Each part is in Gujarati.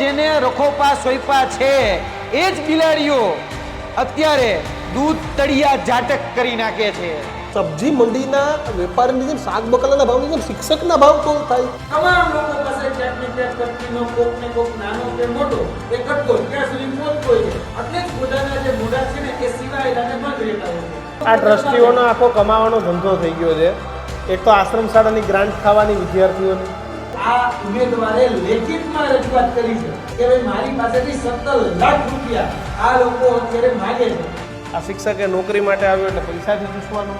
જેને રખોપા સોયપા છે એ જ બિલાડીઓ અત્યારે દૂધ તળિયા જાટક કરી નાખે છે. સબ્જી મંડીના વેપારીની જેમ શાક બકાલાના ભાવની જેમ શિક્ષકના ભાવ તો થાય. તમામ લોકો પાસે જાતની ત્યાં કરતીનો કોક ને કોક નાનો કે મોટો એ કટકો ત્યાં સુધી પહોંચતો છે. એટલે જ પોતાના જે મોઢા છે ને એ સિવાય રાને બંધ રહેતા હોય આ ટ્રસ્ટીઓનો આખો કમાવાનો ધંધો થઈ ગયો છે. એક તો આશ્રમ શાળાની ગ્રાન્ટ ખાવાની વિદ્યાર્થીઓની આ ઉમેદવારે લેખિતમાં રજૂઆત કરી છે કે ભાઈ મારી પાસેથી સત્તર લાખ રૂપિયા આ લોકો અત્યારે માગે છે. આ શિક્ષકે નોકરી માટે આવ્યો એટલે પૈસાથી ચૂસવાનો.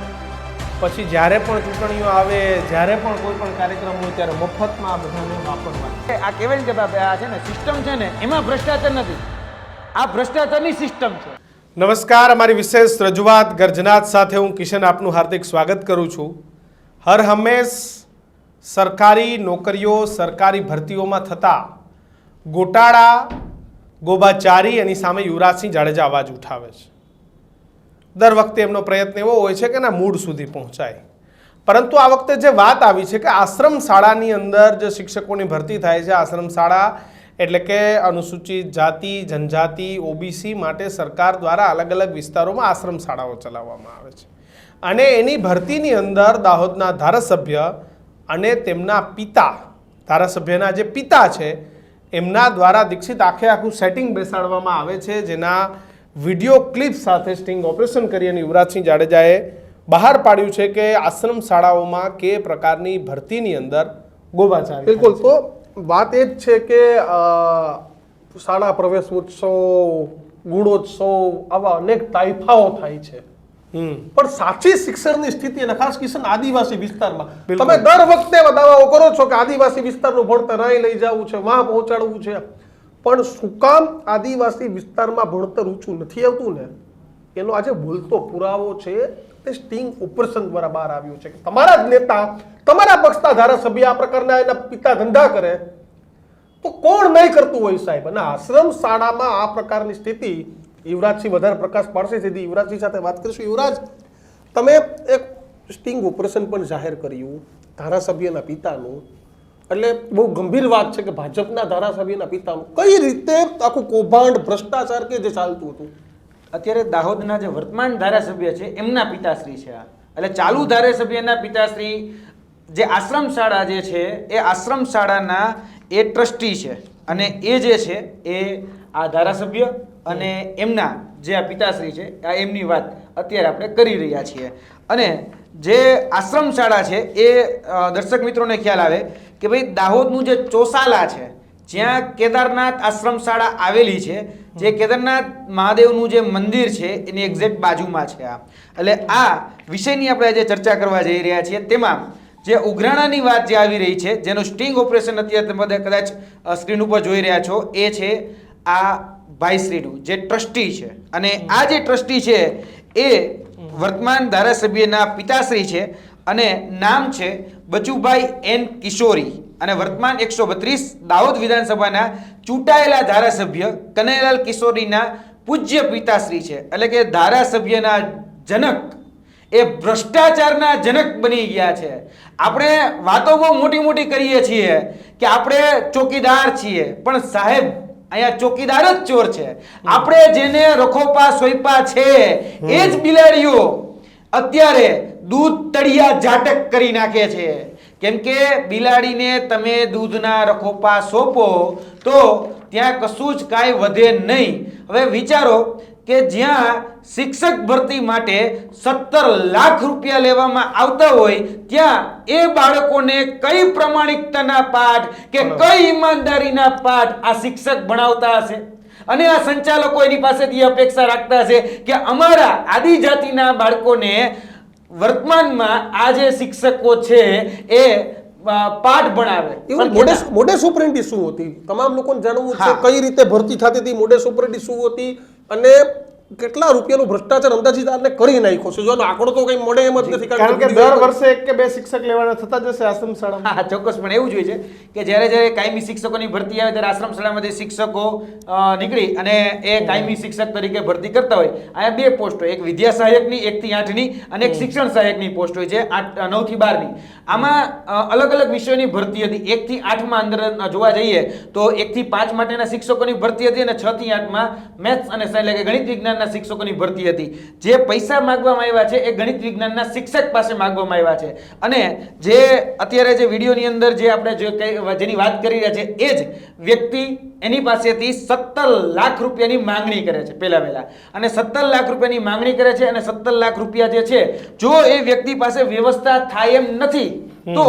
પછી જ્યારે પણ ચૂંટણીઓ આવે જ્યારે પણ કોઈ પણ કાર્યક્રમ હોય ત્યારે મફતમાં આ બધાને વાપરવા આ કહેવાય ને કે આ છે ને સિસ્ટમ છે ને એમાં ભ્રષ્ટાચાર નથી. આ ભ્રષ્ટાચારની સિસ્ટમ છે. નમસ્કાર અમારી વિશેષ રજૂઆત ગર્જનાથ સાથે હું કિશન આપનું હાર્દિક સ્વાગત કરું છું. હર હંમેશ સરકારી નોકરીઓ સરકારી ભરતીઓમાં થતા ગોટાળા, ગોબાચારી એની સામે યુવરાજસિંહ જાડેજા અવાજ ઉઠાવે છે. દર વખતે એમનો પ્રયત્ન એવો હોય છે કે એના મૂળ સુધી પહોંચાય. પરંતુ આ વખતે જે વાત આવી છે કે આશ્રમ શાળાની અંદર જે શિક્ષકોની ભરતી થાય છે, આશ્રમ શાળા એટલે કે અનુસૂચિત જાતિ, જનજાતિ, ઓબીસી માટે સરકાર દ્વારા અલગ અલગ વિસ્તારોમાં આશ્રમ શાળાઓ ચલાવવામાં આવે છે. અને એની ભરતીની અંદર દાહોદના ધારાસભ્ય અને તેમના પિતા ધારાસભ્યના જે પિતા છે એમના દ્વારા દીક્ષિત આખે આખું સેટિંગ બેસાડવામાં આવે છે જેના વીડિયો ક્લિપ સાથે સ્ટિંગ ઓપરેશન કરી અને યુવરાજસિંહ જાડેજાએ બહાર પાડ્યું છે કે આશ્રમ શાળાઓમાં કે પ્રકારની ભરતીની અંદર ગોબાચારી બિલકુલ. તો વાત એ જ છે કે શાળા પ્રવેશ ઉત્સવ ગુણોત્સવ આવા અનેક તાઇફાઓ થાય છે. પણ સાચી શિક્ષણની સ્થિતિ અને ખાસ કિશન આદિવાસી વિસ્તારમાં. તમે દર વખતે દાવાઓ કરો છો કે આદિવાસી વિસ્તારનું ભણતર અહીં લઈ જવું છે વાહ પહોંચાડવું છે. પણ શું કામ આદિવાસી વિસ્તારમાં ભણતર ઊંચું નથી આવતું ને? એનો આજે બોલતો પુરાવો છે તે સ્ટિંગ ઓપરેશન દ્વારા બહાર આવ્યું છે. કે તમારા જ નેતા તમારા પક્ષના ધારાસભ્ય આ પ્રકારના એના પિતા ધંધા કરે. તો કોણ નહીં કરતું હોય સાહેબ? અને આશ્રમ શાળામાં આ પ્રકારની સ્થિતિ યુવરાજસિંહ વધારે પ્રકાશ પાડશે તેથી યુવરાજસિંહ સાથે વાત કરીશું. યુવરાજ, તમે એક સ્ટિંગ ઓપરેશન પણ જાહેર કર્યું ધારાસભ્યના પિતાનું. એટલે બહુ ગંભીર વાત છે કે ભાજપના ધારાસભ્યના પિતાનું. કઈ રીતે આખું કૌભાંડ, ભ્રષ્ટાચાર કે જે ચાલતું હતું? અત્યારે દાહોદના જે વર્તમાન ધારાસભ્ય છે, એમના પિતાશ્રી છે આ. એટલે ચાલુ ધારાસભ્યના પિતાશ્રી જે આશ્રમ શાળા જે છે, એ આશ્રમ શાળાના એ ટ્રસ્ટી છે. અને એ જે છે, એ આ ધારાસભ્ય અને એમના જે આ પિતાશ્રી છે આ એમની વાત અત્યારે આપણે કરી રહ્યા છીએ. અને જે આશ્રમ શાળા છે એ દર્શક મિત્રોને ખ્યાલ આવે કે ભાઈ દાહોદનું જે ચોસાલા છે જ્યાં કેદારનાથ આશ્રમ શાળા આવેલી છે જે કેદારનાથ મહાદેવનું જે મંદિર છે એની એક્ઝેક્ટ બાજુમાં છે આ. એટલે આ વિષયની આપણે આજે ચર્ચા કરવા જઈ રહ્યા છીએ. તેમાં જે ઉઘરાણાની વાત જે આવી રહી છે જેનું સ્ટિંગ ઓપરેશન અત્યારે તમે બધા કદાચ સ્ક્રીન ઉપર જોઈ રહ્યા છો એ છે આ ભાઈશ્રીનું જે ટ્રસ્ટી છે. અને આ જે ટ્રસ્ટી છે, એ વર્તમાન ધારાસભ્યના પિતાશ્રી છે અને નામ છે બચુભાઈ એન કિશોરી. અને વર્તમાન એકસો બત્રીસ દાહોદ વિધાનસભાના ચૂંટાયેલા ધારાસભ્ય કનૈયાલાલ કિશોરીના પૂજ્ય પિતાશ્રી છે. એટલે કે ધારાસભ્યના જનક. એ ભ્રષ્ટાચારના જનક બની ગયા છે. આપણે વાતો બહુ મોટી મોટી કરીએ છીએ કે આપણે ચોકીદાર છીએ. પણ સાહેબ અહીંયા ચોકીદાર જ ચોર છે. આપણે જેને રખોપા સોયપા છે એ જ બિલાડીઓ અત્યારે દૂધ તળિયા જાટક કરી નાખે છે. કેમ કે બિલાડીને તમે દૂધના રખોપા સોંપો તો ત્યાં કશું જ કાંઈ વધે નહીં. હવે વિચારો કે જ્યાં શિક્ષક ભરતી માટે સત્તર લાખ રૂપિયા લેવામાં આવતા હોય ત્યાં એ બાળકોને કઈ પ્રમાણિકતાના પાઠ કે કઈ ઈમાનદારીના પાઠ આ શિક્ષક ભણાવતા હશે? અને આ સંચાલકો એની પાસેથી અપેક્ષા રાખતા હશે કે અમારા આદિજાતિના બાળકોને વર્તમાનમાં આ જે શિક્ષકો છે એ પાઠ ભણાવે. એવું મોડે મોડેસ મોડેસ ઓપરેન્ડી શું હતી? તમામ લોકોને જાણવું છે. કઈ રીતે ભરતી થતી હતી મોડેસ ઓપરેન્ડી શું હતી? અને કેટલા રૂપિયાનો ભ્રષ્ટાચાર અંદાજીદારને કરી નાખ્યો છે? જો આંકડો તો કઈ મળે એમ જ નથી કારણ કે દર વર્ષે એક કે બે શિક્ષક લેવાના થતા જશે આશ્રમ શાળામાં. હા ચોક્કસ પણ એવું જોઈએ છે કે જ્યારે જ્યારે કાયમી શિક્ષકોની ભરતી આવે ત્યારે આશ્રમ શાળામાંથી શિક્ષકો નીકળી અને એ કાયમી શિક્ષક તરીકે ભરતી કરતા હોય. અહીંયા બે પોસ્ટ હોય એક વિદ્યા સહાયકની એક થી આઠની અને એક શિક્ષણ સહાયકની પોસ્ટ હોય છે આઠ નવથી બારની. આમાં અલગ અલગ વિષયોની ભરતી હતી. એક થી આઠમાં અંદર જોવા જઈએ તો એક થી પાંચ માટેના શિક્ષકોની ભરતી હતી અને છ થી આઠમાં મેથ્સ અને એટલે કે ગણિત વિજ્ઞાનના શિક્ષકોની ભરતી હતી. જે પૈસા માગવામાં આવ્યા છે એ ગણિત વિજ્ઞાનના શિક્ષક પાસે માગવામાં આવ્યા છે. અને જે અત્યારે જે વિડીયોની અંદર જે આપણે જેની વાત કરી રહ્યા છે એ જ વ્યક્તિ એની પાસેથી સત્તર લાખ રૂપિયાની માંગણી કરે છે પહેલા પહેલા. અને સત્તર લાખ રૂપિયાની માંગણી કરે છે અને સત્તર લાખ રૂપિયા જે છે જો એ વ્યક્તિ પાસે વ્યવસ્થા થાય એમ નથી તો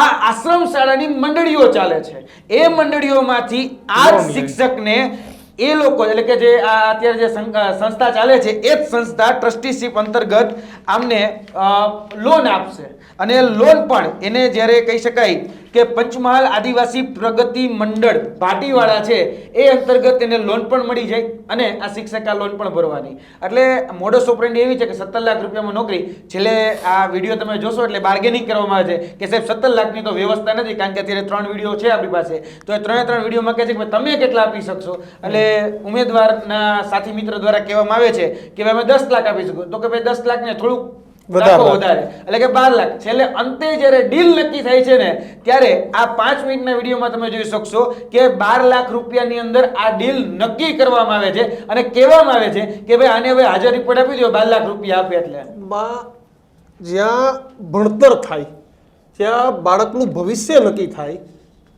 આ આશ્રમ શાળાની મંડળીઓ ચાલે છે. એ મંડળીઓમાંથી આ શિક્ષકને એ લોકો એટલે કે જે આ અત્યારે જે સંસ્થા ચાલે છે, એ જ સંસ્થા ટ્રસ્ટીશીપ અંતર્ગત આમને લોન આપશે. અને લોન પણ એને જ્યારે કહી શકાય કે પંચમહાલ આદિવાસી પ્રગતિ મંડળ ભાટીવાળા છે, એ અંતર્ગત એને લોન પણ મળી જાય અને આ શિક્ષક આ લોન પણ ભરવાની. એટલે મોડસ ઓપરેન્ડી એવી છે કે સત્તર લાખ રૂપિયામાં નોકરી, છેલ્લે આ વીડિયો તમે જોશો એટલે બાર્ગેનિંગ કરવામાં આવે છે કે સાહેબ સત્તર લાખની તો વ્યવસ્થા નથી, કારણ કે અત્યારે ત્રણ વીડિયો છે આપણી પાસે. તો એ ત્રણે ત્રણ વિડીયોમાં કહે છે કે તમે કેટલા આપી શકશો? એટલે ઉમેદવારના સાથી મિત્ર દ્વારા કહેવામાં આવે છે કે ભાઈ અમે દસ લાખ આપી શકું. તો કે ભાઈ દસ લાખ ને થોડુંક વધારે. એટલે કે બાર લાખ. છેલ્લે અંતે જ્યારે ડીલ નક્કી થાય છે ને ત્યારે આ પાંચ મિનિટના વિડીયોમાં તમે જોઈ શકશો કે બાર લાખ રૂપિયાની અંદર આ ડીલ નક્કી કરવામાં આવે છે અને કહેવામાં આવે છે કે ભાઈ આને હવે હાજર રિપોર્ટ આપી દો બાર લાખ રૂપિયા આપે એટલે. જ્યાં ભણતર થાય ત્યાં બાળકનું ભવિષ્ય નક્કી થાય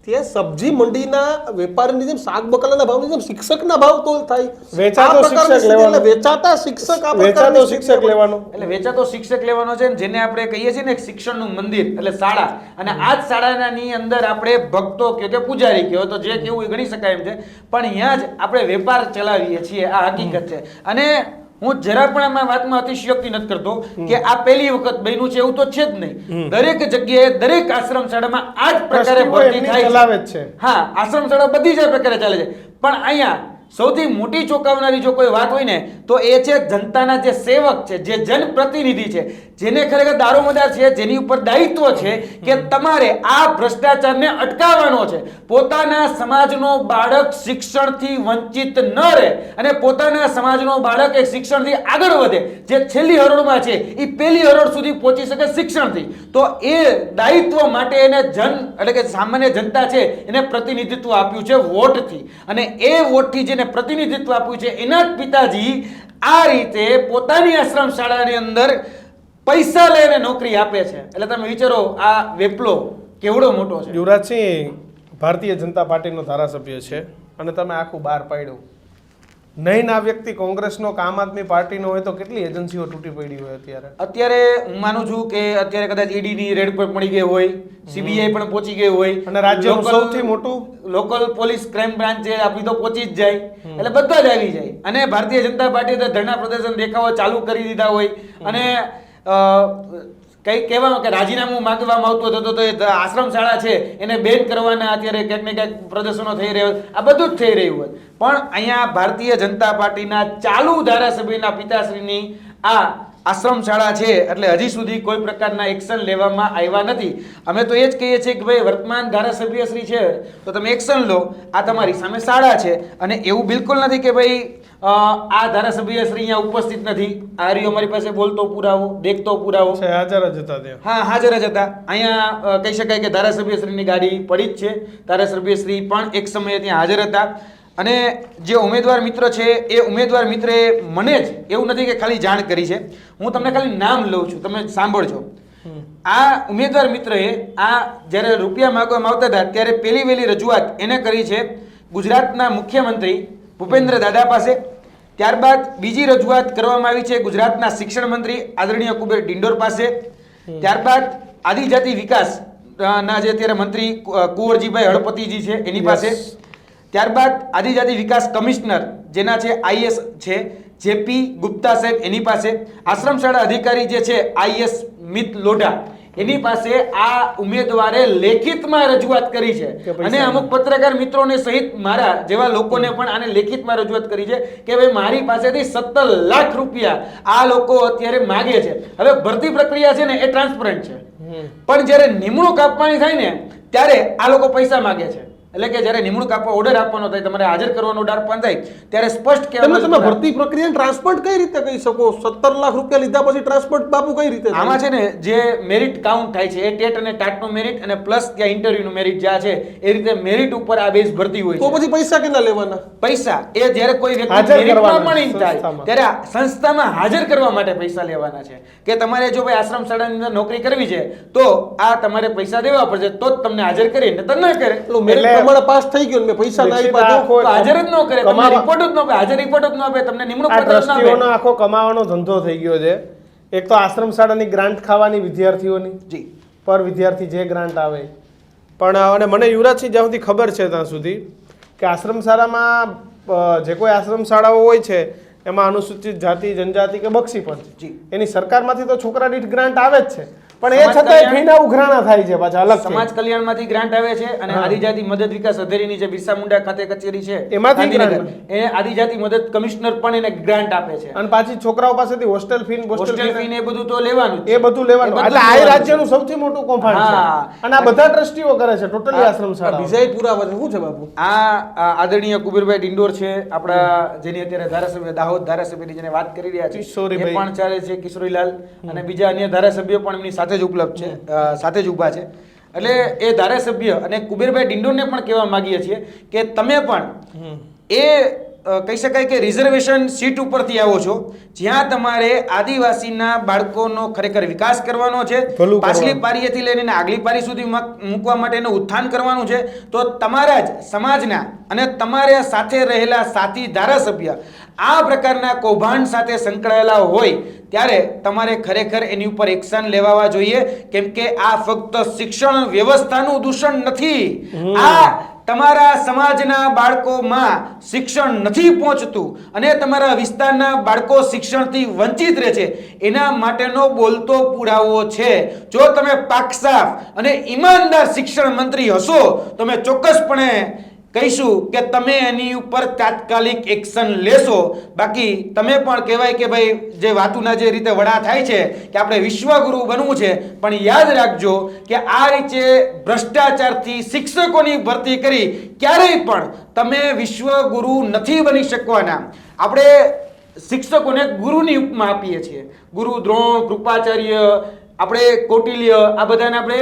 ત્યાં સબ્જી મંડીના વેપારીની જેમ શાક બકાલાના ભાવની જેમ શિક્ષકના ભાવ તોલ થાય. વેચાતો શિક્ષક લેવાનો. વેચાતા શિક્ષક આ વેચાતો શિક્ષક લેવાનો. એટલે વેચાતો શિક્ષક લેવાનો છે ને જેને આપણે કહીએ છીએ ને શિક્ષણનું મંદિર એટલે શાળા. અને આ જ શાળાની અંદર આપણે ભક્તો કયો કે પૂજારી કયો તો જે કેવું એ ગણી શકાય એમ છે. પણ અહીંયા જ આપણે વેપાર ચલાવીએ છીએ આ હકીકત છે. અને હું જરા પણ આમાં વાતમાં અતિશયોક્તિ નથી કરતો કે આ પહેલી વખત બન્યું છે એવું તો છે જ નહીં. દરેક જગ્યાએ દરેક આશ્રમ શાળામાં આ જ પ્રકારે ભરતી થાય છે. હા આશ્રમ શાળા બધી જ પ્રકારે ચાલે છે. પણ અહીંયા સૌથી મોટી ચોંકાવનારી જો કોઈ વાત હોય ને તો એ છે જનતાના જે સેવક છે જે જનપ્રતિનિધિ છે જેને ખરેખર દારોમદાર છે જેની ઉપર દાયિત્વ છે કે તમારે આ ભ્રષ્ટાચારને અટકાવવાનો છે. પોતાના સમાજનો બાળક શિક્ષણથી વંચિત ન રહે અને પોતાના સમાજનો બાળક એ શિક્ષણથી આગળ વધે. જે છેલ્લી હરોળમાં છે એ પહેલી હરોળ સુધી પહોંચી શકે શિક્ષણથી. તો એ દાયિત્વ માટે એને જન એટલે કે સામાન્ય જનતા છે એને પ્રતિનિધિત્વ આપ્યું છે વોટથી. અને એ વોટથી જેને પ્રતિનિધિત્વ આપ્યું છે. એના જ પિતાજી આ રીતે પોતાની આશ્રમ શાળાની અંદર પૈસા લઈને નોકરી આપે છે. એટલે તમે વિચારો, આ વેપલો કેવડો મોટો છે. યુવરાજસિંહ ભારતીય જનતા પાર્ટીનો ધારાસભ્ય છે અને તમે આખું બહાર પાડ્યું. નહીં ના વ્યક્તિ કોંગ્રેસનો કામ આદમી પાર્ટીનો હોય તો કેટલી એજન્સીઓ તૂટી પડી હોય અત્યારે? અત્યારે હું માનું છું કે અત્યારે કદાચ ઈડી ની રેડ પર પડી ગઈ હોય સીબીઆઈ પણ પહોંચી ગઈ હોય. અને રાજ્ય સૌથી મોટું? લોકલ પોલીસ ક્રાઇમ બ્રાન્ચ છે આપણી તો પહોંચી જ જાય. એટલે બધા જ આવી જાય. અને ભારતીય જનતા પાર્ટીએ તો ધરણા પ્રદર્શન દેખાવો ચાલુ કરી દીધા હોય. અને અ, કઈ કહેવામાં કે રાજીનામું માગવામાં આવતું હતું તો એ આશ્રમ શાળા છે એને બેન કરવાના અત્યારે ક્યાંક ને ક્યાંક પ્રદર્શનો થઈ રહ્યા આ બધું જ થઈ રહ્યું હોય. પણ અહીંયા ભારતીય જનતા પાર્ટીના ચાલુ ધારાસભ્યના પિતાશ્રીની આ આશ્રમ શાળા છે એટલે હજી સુધી કોઈ પ્રકારના એક્શન લેવામાં આવ્યા નથી. અમે તો એ જ કહીએ છીએ કે ભાઈ વર્તમાન ધારાસભ્ય શ્રી છે તો તમે એક્શન લો. આ તમારી સામે શાળા છે અને એવું બિલકુલ નથી કે ભાઈ આ ધારાસભ્ય શ્રી અહીંયા ઉપસ્થિત નથી. આ રહ્યો અમારી પાસે બોલતો પુરાવો દેખતો પુરાવો. હાજર જ હતા હા હાજર જ હતા. અહીંયા કહી શકાય કે ધારાસભ્યશ્રીની ગાડી પડી જ છે. ધારાસભ્યશ્રી પણ એક સમયે ત્યાં હાજર હતા. અને જે ઉમેદવાર મિત્ર છે એ ઉમેદવાર મિત્રે મને જ એવું નથી કે ખાલી જાણ કરી છે. હું તમને ખાલી નામ લઉં છું તમે સાંભળજો. આ ઉમેદવાર મિત્રએ આ જ્યારે રૂપિયા માગવામાં આવતા હતા ત્યારે પહેલી વહેલી રજૂઆત એને કરી છે ગુજરાતના મુખ્યમંત્રી ભૂપેન્દ્ર દાદા પાસે. ત્યારબાદ બીજી રજૂઆત કરવામાં આવી છે ગુજરાતના શિક્ષણ મંત્રી આદરણીય કુબેર ડિંડોર પાસે. ત્યારબાદ આદિજાતિ વિકાસ ના જે અત્યારે મંત્રી કુંવરજીભાઈ હળપતિજી છે એની પાસે. ત્યારબાદ આદિજાતિ વિકાસ કમિશનર જેના છે આઈએસ છે જેપી ગુપ્તા સાહેબ એની પાસે આશ્રમશાળા અધિકારી જે છે આઈએસ મિત લોઢા એની પાસે આ ઉમેદવારે લેખિતમાં રજૂઆત કરી છે. અને અમુક પત્રકાર મિત્રોને સહિત મારા જેવા લોકોને પણ આને લેખિતમાં રજૂઆત કરી છે કે ભાઈ મારી પાસેથી સત્તર લાખ રૂપિયા આ લોકો અત્યારે માગે છે. હવે ભરતી પ્રક્રિયા છે ને એ ટ્રાન્સપરન્ટ છે. પણ જ્યારે નિમણૂક આપવાની થાય ને ત્યારે આ લોકો પૈસા માગે છે. એટલે કે જ્યારે નિમણૂક આપવા ઓર્ડર આપવાનો થાય તમારે હાજર કરવાનો ઓર્ડર આપવાનો થાય ત્યારે સ્પષ્ટ તમે તમે ભરતી પ્રક્રિયા ટ્રાન્સપોર્ટ કઈ રીતે કહી શકો? સત્તર લાખ રૂપિયા લીધા પછી ટ્રાન્સપોર્ટ બાપુ કઈ રીતે આમાં છે ને જે મેરિટ કાઉન્ટ થાય છે એ ટેટ અને ટાટનું મેરિટ અને પ્લસ ત્યાં ઇન્ટરવ્યુનું મેરિટ જ્યાં છે એ રીતે મેરિટ ઉપર આ બેઝ ભરતી હોય તો પછી પૈસા કેટલા લેવાના? પૈસા એ જ્યારે કોઈ વ્યક્તિ મેરિટમાં પણ થાય. ત્યારે સંસ્થામાં હાજર કરવા માટે પૈસા લેવાના છે. કે તમારે જો ભાઈ આશ્રમ શાળાની અંદર નોકરી કરવી છે તો આ તમારે પૈસા દેવા પડશે તો જ તમને હાજર કરી નતર ન કરે. એટલે- પ્રમાણે પાસ થઈ ગયો મેં પૈસા ના આપ્યા હાજર જ ન કરે તમે રિપોર્ટ જ ન આપે હાજર રિપોર્ટ જ ન આપે તમને નિમણૂક પત્ર ન આપે. આખો કમાવાનો ધંધો થઈ ગયો છે. એક તો આશ્રમ શાળાની ગ્રાન્ટ ખાવાની વિદ્યાર્થીઓની જી. પર વિદ્યાર્થી જે ગ્રાન્ટ આવે. પણ અને મને યુવરાજસિંહ જ્યાં સુધી ખબર છે ત્યાં સુધી કે આશ્રમ શાળામાં જે કોઈ આશ્રમ શાળાઓ હોય છે એમાં અનુસૂચિત જાતિ જનજાતિ કે બક્ષી પંચ જી. એની સરકારમાંથી તો છોકરા દીઠ ગ્રાન્ટ આવે જ છે. પણ એ છતાંય ફીના ઉઘરાણા થાય છે પાછા અલગ સમાજ કલ્યાણમાંથી ગ્રાન્ટ આવે છે અને આદિજાતિ મદદ વિકાસ અધેરીની જે બિરસા મુંડા ખાતે કચેરી છે એમાંથી એ આદિજાતિ મદદ કમિશનર પણ એને ગ્રાન્ટ આપે છે. અને પાછી છોકરાઓ પાસેથી હોસ્ટેલ ફી હોસ્ટેલ ફી ને એ બધું તો લેવાનું એ બધું લેવાનું. એટલે આ રાજ્યનું સૌથી મોટું કૌભાંડ છે. અને આ બધા ટ્રસ્ટીઓ કરે છે ટોટલી આશ્રમ શાળા બીજાય પુરાવા શું છે બાપુ? આ આ આદરણીય કુબીરભાઈ ડિંડોર છે આપણા જેની અત્યારે ધારાસભ્ય દાહોદ ધારાસભ્યની જેને વાત કરી રહ્યા છે એ પણ ચાલે છે કિશોરીલાલ. અને બીજા અન્ય ધારાસભ્યો પણ એમની સાથે જ ઉપલબ્ધ છે સાથે જ ઊભા છે. એટલે એ ધારાસભ્ય અને કુબીરભાઈ ડિંડોને પણ કહેવા માંગીએ છીએ કે તમે પણ એ કહી શકાય કે રિઝર્વેશન સીટ ઉપરથી આવો છો જ્યાં તમારે આદિવાસીના બાળકોનો ખરેખર વિકાસ કરવાનો છે પાછલી પારીએથી લઈને આગલી પારી સુધી મૂકવા માટેનું ઉત્થાન કરવાનું છે. તો તમારા જ સમાજના અને તમારે સાથે રહેલા સાથી ધારાસભ્ય આ પ્રકારના કૌભાંડ સાથે સંકળાયેલા હોય ત્યારે તમારે ખરેખર એની ઉપર એક્શન લેવાવા જોઈએ કેમ કે આ ફક્ત શિક્ષણ વ્યવસ્થાનું દૂષણ નથી. આ તમારા સમાજના બાળકોમાં શિક્ષણ નથી પહોંચતું અને તમારા વિસ્તારના બાળકો શિક્ષણથી વંચિત રહે છે. એના માટેનો બોલતો પુરાવો છે. જો તમે પાકસાફ અને ઈમાનદાર શિક્ષણ મંત્રી હશો તમે ચોક્કસપણે કહીશું કે તમે એની ઉપર તાત્કાલિક એક્શન લેશો. બાકી તમે પણ કહેવાય કે ભાઈ, જે વાતુના જે રીતે વડા થાય છે, કે આપણે વિશ્વગુરુ બનવું છે, પણ યાદ રાખજો કે આ રીતે ભ્રષ્ટાચારથી શિક્ષકોની ભરતી કરી ક્યારેય પણ તમે વિશ્વગુરુ નથી બની શકવાના. આપણે શિક્ષકોને ગુરુની ઉપમા આપીએ છીએ. ગુરુ દ્રોણ, કૃપાચાર્ય, આપણે કૌટિલ્ય, આ બધાને આપણે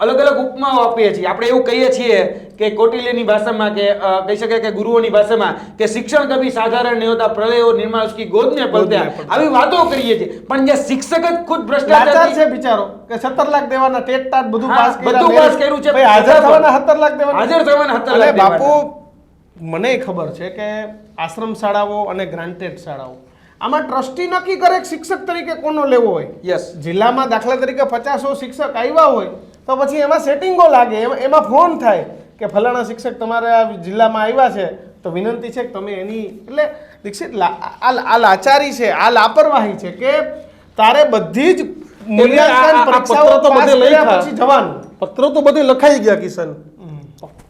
અલગ અલગ ઉપમાઓ આપીએ છીએ. આપણે એવું કહીએ છીએ કે કોટિલ્યની ભાષામાં કે કહી શકાય કે ગુરુઓની ભાષામાં કે શિક્ષણ કભી સાધારણ નહીં હોતા પ્રલયો નિર્માણ ઉસકી ગોદ में પલતા પલતા. આવી વાતો કરીએ છીએ. પણ જે શિક્ષક જ ખુદ ભ્રષ્ટાચાર છે બિચારો. કે 17 લાખ દેવાના ટેટ ટાટ બધું પાસ કર્યા બધું પાસ કર્યું છે. ભાઈ હાજર થવાના 17 લાખ દેવાના હાજર થવાના 17 લાખ બાપુ મને ખબર છે કે આશ્રમ શાળાઓ અને ગ્રાન્ટેડ શાળાઓ આમાં ટ્રસ્ટી નક્કી કરે શિક્ષક તરીકે કોનો લેવો હોય? યસ જિલ્લામાં દાખલા તરીકે પચાસો શિક્ષક આવ્યા હોય તો પછી એમાં સેટિંગો લાગે. એમાં એમાં ફોન થાય કે ફલાણા શિક્ષક તમારા જિલ્લામાં આવ્યા છે તો વિનંતી છે કે તમે એની એટલે દીક્ષિત લા- આ આ લાચારી છે આ લાપરવાહી છે કે તારે બધી જ મૂલ્યાંકન પરીક્ષાઓ પત્રો તો બધે લઈ પછી જવાનું. પત્રો તો બધે લખાઈ ગયા કિશન.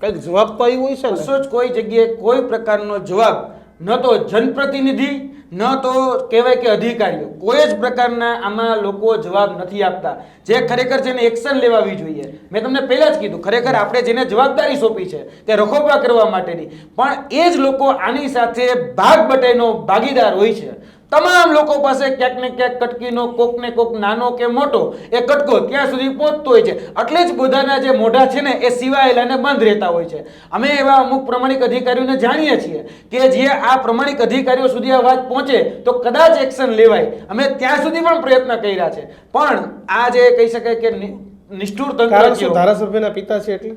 કંઈક જવાબ તો આવ્યો હોય છે ને કોઈ જગ્યાએ કોઈ પ્રકારનો જવાબ ન તો જનપ્રતિનિધિ ન તો કહેવાય કે અધિકારીઓ. કોઈ જ પ્રકારના આમાં લોકો જવાબ નથી આપતા. જે ખરેખર છે એને એક્શન લેવાવી જોઈએ. મેં તમને પહેલાં જ કીધું, ખરેખર આપણે જેને જવાબદારી સોંપી છે તે રખોપા કરવા માટેની. પણ એ જ લોકો આની સાથે ભાગ બટાઈનો ભાગીદાર હોય છે. તમામ લોકો પાસે ક્યાંક ને ક્યાંક કટકીનો કોક ને કોક નાનો કે મોટો એ કટકો ત્યાં સુધી પહોંચતો હોય છે. એટલે જ બધાના જે મોઢા છે ને એ સિવાયેલા ને બંધ રહેતા હોય છે. અમે એવા અમુક પ્રમાણિક અધિકારીઓને જાણીએ છીએ કે જે આ પ્રમાણિક અધિકારીઓ સુધી આ વાત પહોંચે તો કદાચ એક્શન લેવાય. અમે ત્યાં સુધી પણ પ્રયત્ન કર્યા છે. પણ આ જે કહી શકાય કે નિષ્ઠુર તંત્ર ધારાસભ્યના પિતા છે એટલે?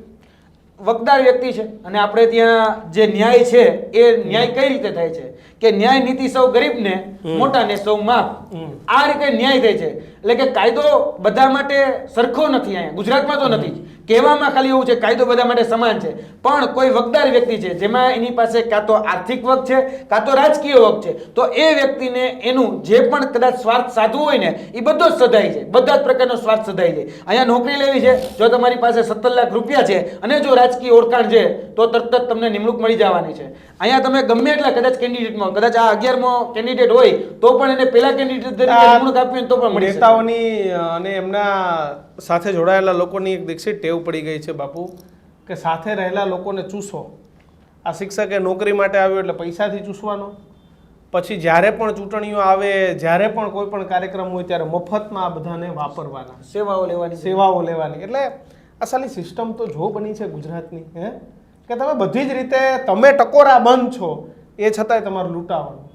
વકદાર વ્યક્તિ છે. અને આપણે ત્યાં જે ન્યાય છે એ ન્યાય કઈ રીતે થાય છે? કે ન્યાય નીતિ સૌ ગરીબને મોટાને સૌ માફ. આ રીતે ન્યાય થાય છે. એટલે કે કાયદો બધા માટે સરખો નથી અહીંયા. ગુજરાતમાં તો નથી. કહેવામાં ખાલી એવું છે કાયદો બધા માટે સમાન છે. પણ કોઈ વગદાર વ્યક્તિ છે જેમાં એની પાસે કાં તો આર્થિક વક છે કાં તો રાજકીય વક છે તો એ વ્યક્તિને એનું જે પણ કદાચ સ્વાર્થ સાધવું હોય ને એ બધો જ સધાય છે. બધા જ પ્રકારનો સ્વાર્થ સધાય છે. અહીંયા નોકરી લેવી છે જો તમારી પાસે સત્તર લાખ રૂપિયા છે અને જો રાજકીય ઓળખાણ છે તો તરત જ તમને નિમણૂક મળી જવાની છે. અહીંયા તમે ગમે એટલા કદાચ કેન્ડિડેટમાં કદાચ આ અગિયારમો કેન્ડિડેટ હોય તો પણ એને પેલા કેન્ડિડેટ તરીકે નિમણૂક આપવી તો પણ નેતાઓની અને એમના સાથે જોડાયેલા લોકોની એક દીક્ષિત ટેવ પડી ગઈ છે બાપુ કે સાથે રહેલા લોકોને ચૂસો. આ શિક્ષકે નોકરી માટે આવ્યો એટલે પૈસાથી ચૂસવાનો. પછી જ્યારે પણ ચૂંટણીઓ આવે જ્યારે પણ કોઈ પણ કાર્યક્રમ હોય ત્યારે મફતમાં આ બધાને વાપરવાના. સેવાઓ લેવાની. સેવાઓ લેવાની. એટલે આ સાલી સિસ્ટમ તો જો બની છે ગુજરાતની હે? કે તમે બધી જ રીતે તમે ટકોરા બંધ છો એ છતાંય તમારે લૂંટાવાનું.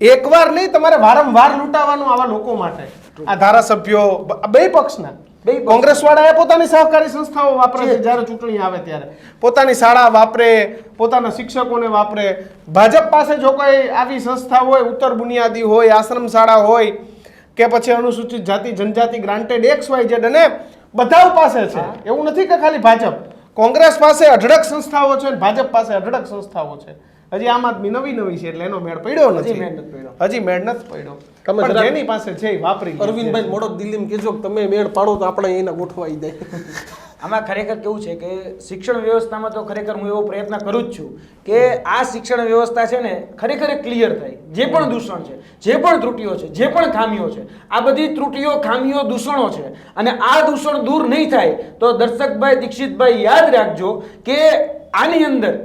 એકવાર નહીં તમારે વારંવાર લૂંટાવાનું આવા લોકો માટે. આ ધારાસભ્યો બે પક્ષના. કોંગ્રેસ વાળાએ પોતાની સહકારી સંસ્થાઓ વાપરે છે જ્યારે ચૂંટણી આવે ત્યારે. પોતાની શાળા વાપરે પોતાના શિક્ષકોને વાપરે. ભાજપ પાસે જો કોઈ આવી સંસ્થા હોય ઉત્તર બુનિયાદી હોય આશ્રમ શાળા હોય કે પછી અનુસૂચિત જાતિ જનજાતિ ગ્રાન્ટેડ એક્સ વાય ઝેડ અને બધા પાસે છે. એવું નથી કે ખાલી ભાજપ. કોંગ્રેસ પાસે અઢળક સંસ્થાઓ છે અને ભાજપ પાસે અઢળક સંસ્થાઓ છે. હજી આમ આદમી નવી નવી છે એટલે એનો મેળ પડ્યો નથી. મેળ નથી પડ્યો. હજી મેળ નથી પડ્યો. તમે જેની પાસે છે એ વાપરી અરવિંદભાઈ મોડો દિલ્હીમાં કહેજો કે તમે મેળ પાડો તો આપણે એના ગોઠવાઈ જાય. આમાં ખરેખર કેવું છે કે શિક્ષણ વ્યવસ્થામાં તો ખરેખર હું એવો પ્રયત્ન કરું જ છું કે આ શિક્ષણ વ્યવસ્થા છે ને ખરેખર ક્લિયર થાય. જે પણ દૂષણ છે જે પણ ત્રુટીઓ છે જે પણ ખામીઓ છે આ બધી ત્રુટીઓ ખામીઓ દૂષણો છે અને આ દૂષણ દૂર નહીં થાય તો દર્શકભાઈ દીક્ષિતભાઈ યાદ રાખજો કે આની અંદર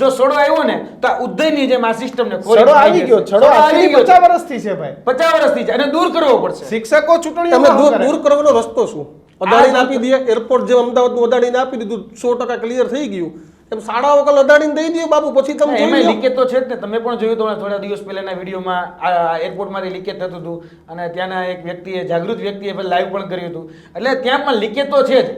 જો સડો આવ્યો ને તો આ ઉદયની જેમ આ સિસ્ટમને સડો આવી ગયો સડો આવી ગયો પચાસ વર્ષથી છે ભાઈ. પચાસ વર્ષથી છે અને દૂર કરવો પડશે. શિક્ષકો તમે દૂર દૂર કરવાનો રસ્તો શું? અદાણીને આપી દઈએ એરપોર્ટ જેમ અમદાવાદનું અદાણીને આપી દીધું સો ટકા ક્લિયર થઈ ગયું. એમ શાળાઓ કલ અદાણીને દઈ દઈએ બાબુ પછી તમે જોઈ લો લીકેજ તો છે જ ને. તમે પણ જોયું તો થોડા દિવસ પહેલાના વિડીયોમાં એરપોર્ટ એરપોર્ટમાંથી લીકેજ થતું હતું. અને ત્યાંના એક વ્યક્તિએ જાગૃત વ્યક્તિએ લાઈવ પણ કર્યું હતું. એટલે ત્યાં પણ લીકેજ તો છે જ.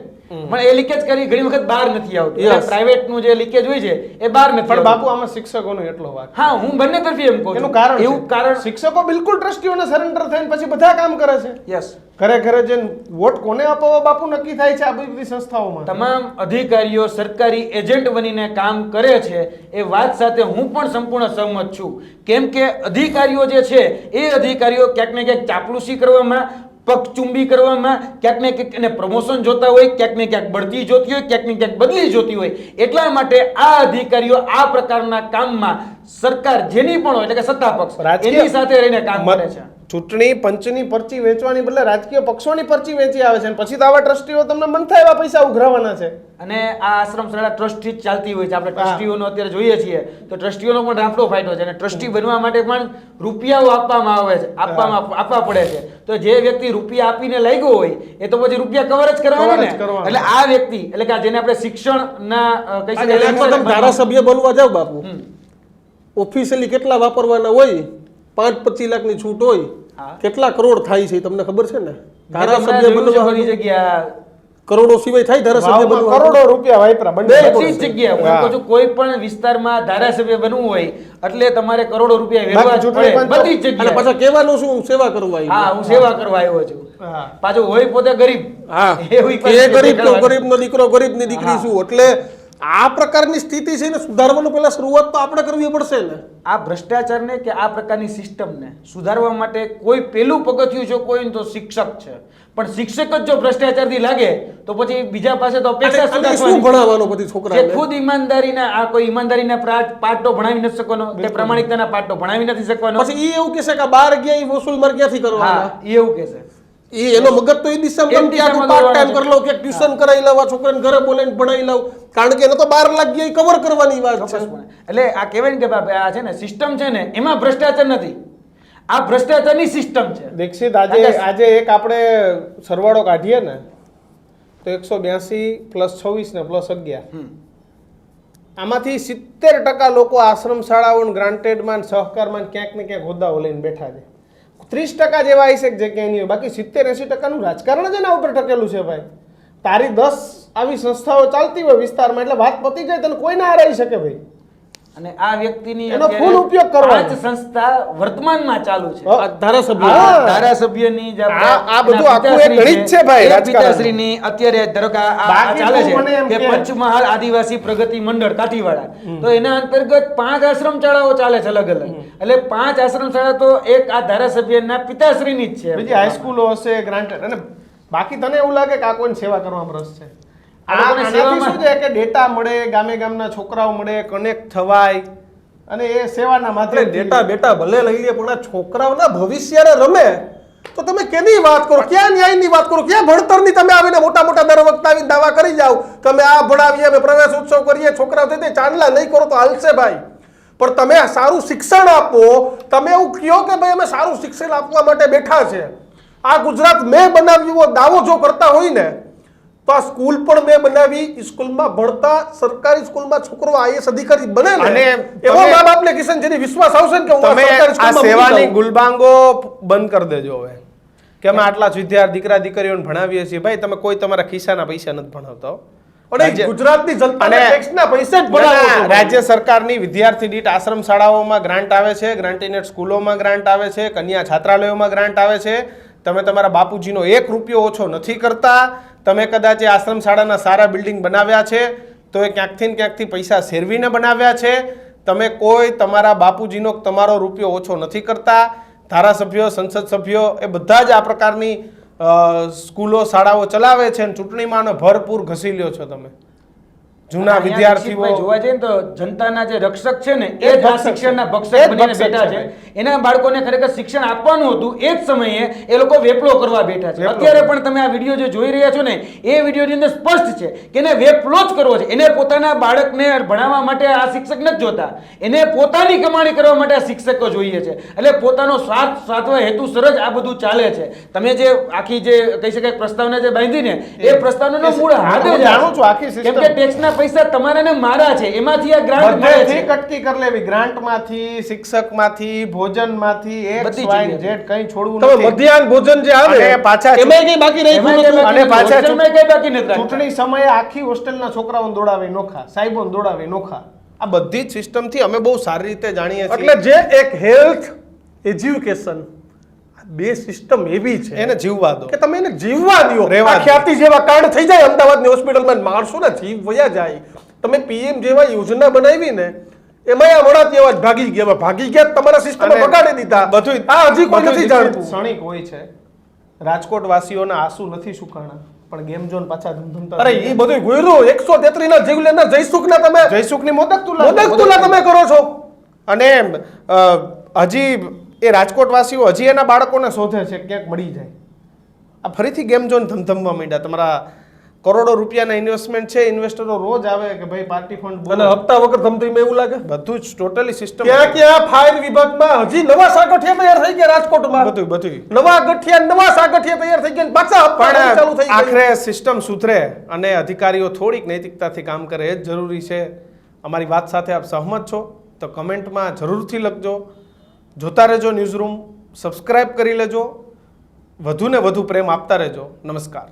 પણ એ લીકેજ કરી ઘણી વખત બહાર નથી આવતું. પ્રાઇવેટનું જે લીકેજ હોય છે એ બહાર નથી પણ બાપુ આમાં શિક્ષકોનો એટલો વાક. હા હું બંને તરફી એમ કહું એનું કારણ એવું કારણ શિક્ષકો બિલકુલ ટ્રસ્ટીઓને સરેન્ડર થઈને પછી બધા કામ કરે છે. યસ ઘરે ઘરે જઈને વોટ કોને અપાવવા બાપુ નક્કી થાય છે આ બધી બધી સંસ્થાઓમાં. તમામ અધિકારીઓ સરકારી એજન્ટ બનીને કામ કરે છે એ વાત સાથે હું પણ સંપૂર્ણ સહમત છું. કેમ કે અધિકારીઓ જે છે એ અધિકારીઓ ક્યાંક ને ક્યાંક ચાપલુસી કરવામાં પગચુંબી કરવામાં ક્યાંક ને ક્યાંક એને પ્રમોશન જોતા હોય ક્યાંક ને ક્યાંક બઢતી જોતી હોય ક્યાંક ને ક્યાંક બદલી જોતી હોય. એટલા માટે આ અધિકારીઓ આ પ્રકારના કામમાં સરકાર જેની પણ હોય એટલે કે સત્તા પક્ષ એની સાથે રહીને કામ કરે છે. ચૂંટણી પંચની પરચી વેચવાની બદલે રાજકીય પક્ષોની પરચી વેચી આવે છે અને પછી તો આવા ટ્રસ્ટીઓ તમને મન થાય એવા પૈસા ઉઘરાવાના છે. અને આ આશ્રમ શાળા ટ્રસ્ટી જ ચાલતી હોય છે. આપણે ટ્રસ્ટીઓનો અત્યારે જોઈએ છીએ તો ટ્રસ્ટીઓનો પણ રાફડો ફાયદો છે અને ટ્રસ્ટી બનવા માટે પણ રૂપિયાઓ આપવામાં આવે છે. આપવામાં આપવા પડે છે. તો જે વ્યક્તિ રૂપિયા આપીને લાગ્યો હોય એ તો પછી રૂપિયા કવર જ કરવાનો ને. એટલે આ વ્યક્તિ એટલે કે આ જેને આપણે શિક્ષણના તમે ધારાસભ્ય બોલવા જાવ બાપુ. ઓફિશિયલી કેટલા વાપરવાના હોય પાંચ પચીસ લાખની છૂટ હોય કેટલા કરોડ થાય છે તમને ખબર છે ને? ધારાસભ્ય હમણાં જોયું છે બનવા ઘણી જગ્યા. કરોડો સિવાય થાય ધારાસભ્ય બનવું? કરોડો રૂપિયા વાપરા બંને બધી જ હું કહું છું કોઈ પણ વિસ્તારમાં ધારાસભ્ય બનવું હોય એટલે તમારે કરોડો રૂપિયા વેરવા પડે. બધી જગ્યા. અને પાછા કહેવાનું શું હું સેવા કરવા આવ્યો. હા હું સેવા કરવા આવ્યો છું. પાછો હોય પોતે ગરીબ. હા. એવી એ ગરીબ તો ગરીબ નો દીકરો ગરીબની દીકરી શું? એટલે આ પ્રકારની સ્થિતિ છે ને સુધારવાનું પહેલા શરૂઆત તો આપણે કરવી પડશે ને. આ ભ્રષ્ટાચારને કે આ પ્રકારની સિસ્ટમને સુધારવા માટે કોઈ પેલું પગથિયું જો કોઈ તો શિક્ષક છે. પણ શિક્ષક જ જો ભ્રષ્ટાચારથી લાગે તો પછી બીજા પાસે તો અપેક્ષા શું? ભણાવવાનું પછી છોકરા ખુદ ઈમાનદારીના આ કોઈ ઈમાનદારીના પાટો ભણાવી નથી શકવાનો કે પ્રામાણિકતાના પાઠ ભણાવી નથી શકવાનો. પછી એ એવું કહેશે કે બાર ગયા એ વસૂલ મારે ક્યાંથી કરવાના? એવું કહેશે એ એનો મગજ તો એ દિશામાં કે દિશામાં પાર્ટ ટાઈમ કરી લઉં કે ટ્યુશન કરાવી લઉં છોકરાને ઘરે બોલાવીને ભણાવી લઉં. કારણ કે એને તો બાર લાખ ગયા કવર કરવાની વાત છે. એટલે આ કહેવાય ને કે બાપા આ છે ને સિસ્ટમ છે ને એમાં ભ્રષ્ટાચાર નથી. આ ભ્રષ્ટાચારની સિસ્ટમ છે. દીક્ષિત આજે આજે એક આપણે સરવાળો કાઢીએ ને તો એકસો બ્યાસી પ્લસ છવ્વીસ ને પ્લસ અગિયાર. હમ. આમાંથી સિત્તેર ટકા લોકો આશ્રમ શાળાઓ ગ્રાન્ટેડમાં સહકારમાં ક્યાંક ને ક્યાંક હોદ્દાઓ લઈને બેઠા છે. ત્રીસ ટકા જેવા આવી છે કે જે ક્યાંય હોય. બાકી સિત્તેર, એંસી ટકાનું રાજકારણ જ એના ઉપર ટકેલું છે ભાઈ. તારી દસ આવી સંસ્થાઓ ચાલતી હોય વિસ્તારમાં, એટલે વાત પતી જાય તને કોઈ ના હરાવી શકે ભાઈ? અને આ વ્યક્તિની એનો ફૂલ ઉપયોગ કરવાનો. પાંચ સંસ્થા વર્તમાનમાં ચાલુ છે. ધારાસભ્ય. ધારાસભ્યની જે આ- બધું આખું એક ગણિત છે ભાઈ, રાજકારણની. અત્યારે ધારો કે આ- ચાલે છે કે કે- પંચમહાલ આદિવાસી પ્રગતિ મંડળ કાઠીવાડા. તો એના અંતર્ગત પાંચ આશ્રમ શાળાઓ ચાલે છે અલગ અલગ એટલે પાંચ આશ્રમ શાળા તો એક આ ધારાસભ્યના પિતાશ્રીની જ છે. બીજી હાઈસ્કૂલો હશે ગ્રાન્ટેડ અને બાકી તને એવું લાગે કે આ કોઈને સેવા કરવામાં રસ છે? શું છે કે ડેટા મળે ગામે ગામના છોકરાઓ મળે કનેક્ટ થવાય અને એ સેવાના એટલે ડેટા બેટા ભલે લઈ લે પણ આ છોકરાઓના ભવિષ્યને રમે. તો તમે કેની વાત કરો? ક્યાં ન્યાયની વાત કરો? ક્યાં ભણતરની તમે આવીને મોટા મોટા દર વખતે આવીને દાવા કરી જાઓ? તમે આ ભણાવીએ અમે પ્રવેશ ઉત્સવ કરીએ છોકરાઓ તે ચાંદલા નહીં કરો તો હાલશે ભાઈ. પણ તમે સારું શિક્ષણ આપો તમે એવું કહો કે ભાઈ અમે સારું શિક્ષણ આપવા માટે બેઠા છે. આ ગુજરાત મેં બનાવ્યું દાવો જો કરતા હોય ને તો આ સ્કૂલ પણ મેં બનાવી સ્કૂલમાં ભણતા સરકારી સ્કૂલમાં છોકરો આઈએસ અધિકારી બને અને એવો મા બાપને કિશન જેની વિશ્વાસ આવશે ને કે હું આ તમે આ સેવાની ગુલબાંગો બંધ કરી દેજો હવે. કે અમે આટલા વિદ્યાર્થી દીકરા દીકરીઓને ભણાવીએ છીએ. ભાઈ તમે કોઈ તમારા ખિસ્સાના પૈસા નથી ભણાવતા અને રાજ્ય- ગુજરાતની જનતાને અને- ટેક્સના પૈસા જ ના, છો. રાજ્ય સરકારની વિદ્યાર્થી દીઠ આશ્રમ શાળાઓમાં ગ્રાન્ટ આવે છે ગ્રાન્ટીનેટ સ્કૂલોમાં ગ્રાન્ટ આવે છે કન્યા છાત્રાલયોમાં ગ્રાન્ટ આવે છે. તમે તમારા બાપુજીનો એક રૂપિયો ઓછો નથી કરતા. તમે કદાચ એ આશ્રમ શાળાના સારા બિલ્ડિંગ બનાવ્યા છે, તો એ ક્યાંકથી ને ક્યાંકથી પૈસા શેરવીને બનાવ્યા છે. તમે કોઈ તમારા બાપુજીનો તમારો રૂપિયો ઓછો નથી કરતા. ધારાસભ્યો, સંસદ સભ્યો એ બધા જ આ પ્રકારની સ્કૂલો, શાળાઓ ચલાવે છે અને ચૂંટણીમાં ભરપૂર ઘસી લ્યો છો તમે. જૂના વિદ્યાર્થીઓ જોવા જઈએ તો જનતાના જે રક્ષક છે ને એ જ શિક્ષણના ભક્ષક બનીને બેઠા છે. એના બાળકોને ખરેખર શિક્ષણ આપવાનું હતું એ જ સમયે એ લોકો વેપલો કરવા બેઠા છે. અત્યારે પણ તમે આ વીડિયો જે જોઈ રહ્યા છો ને એ વિડીયોની અંદર સ્પષ્ટ છે કે એને વેપલો જ કરવો છે. એને પોતાના બાળકને ભણાવવા માટે આ શિક્ષક નથી જોતા. એને પોતાની કમાણી કરવા માટે આ શિક્ષકો જોઈએ છે. એટલે પોતાનો સ્વાર્થ સાધવા હેતુસર જ આ બધું ચાલે છે. તમે જે આખી જે કહી શકાય પ્રસ્તાવના જે બાંધીને એ પ્રસ્તાવનાનો મૂળ હાથે જાણું છું. આખી કેમ કે ટેક્સના પૈસા તમારા ને મારા છે એમાંથી આ ગ્રાન્ટ મળે છે. કટકી કરી લેવી. ગ્રાન્ટમાંથી શિક્ષકમાંથી ભોજનમાંથી એક બધી સ્વાઈન જગ્યાએ. જેટ કઈ છોડવું નથી. મધ્યાહન ભોજન જે આવે પાછા એમાં કઈ બાકી રાખ્યું નહોતું. અને પાછા એમાં કઈ બાકી નથી ચૂંટણી સમયે આખી હોસ્ટેલના છોકરાઓને દોડાવે નોખા સાહેબોને દોડાવે નોખા. આ બધી જ સિસ્ટમથી અમે બહુ સારી રીતે જાણીએ છીએ. એટલે જે એક હેલ્થ એજ્યુકેશન બે સિસ્ટમ એવી છે એને જીવવા દો. કે તમે એને જીવવા દો. રહેવા ખ્યાતિ જેવા કાંડ થઈ જાય અમદાવાદની હોસ્પિટલમાં માણસોના જીવ વયા જાય. તમે પીએમ જેવા યોજના બનાવી ને એમાં આ વડા તેવા ભાગી ગયા. ભાગી ગયા તમારા સિસ્ટમ બગાડી દીધા. બધું આ હજી કોઈ નથી જાણતું. ક્ષણિક હોય છે. રાજકોટ વાસીઓના આંસુ નથી સુકાણા. પણ ગેમ ઝોન પાછા ધમધમતા અરે એ બધું ગોયરું. એકસો તેત્રી ના જીવલેના જયસુખ ના તમે જયસુખની મોદક તુલા મોદક તુલા તમે કરો છો. અને હજી એ રાજકોટવાસીઓ હજી એના બાળકોને શોધે છે ક્યાંક મળી જાય. આ ફરીથી ગેમ ઝોન ધમધમવા માંડ્યા. તમારા કરોડો રૂપિયાના ઇન્વેસ્ટમેન્ટ છે ઇન્વેસ્ટરો રોજ આવે કે ભાઈ પાર્ટી ફંડ અને હપ્તા વગર ધમધમ એવું લાગે? બધું જ ટોટલી સિસ્ટમ ક્યાં ક્યાં ફાયર વિભાગમાં હજી નવા સાગઠિયા તૈયાર થઈ ગયા રાજકોટમાં. બધું બધું. નવા ગઠિયા નવા સાગઠિયા તૈયાર થઈ ગયા પાછા હપ્તા ચાલુ થઈ આખરે સિસ્ટમ સુધરે અને અધિકારીઓ થોડીક નૈતિકતાથી કામ કરે એ જ જરૂરી છે. અમારી વાત સાથે આપ સહમત છો તો કમેન્ટમાં જરૂરથી લખજો. જોતા રહેજો ન્યૂઝ રૂમ સબસ્ક્રાઇબ કરી લેજો. વધુને વધુ પ્રેમ આપતા રહેજો. નમસ્કાર.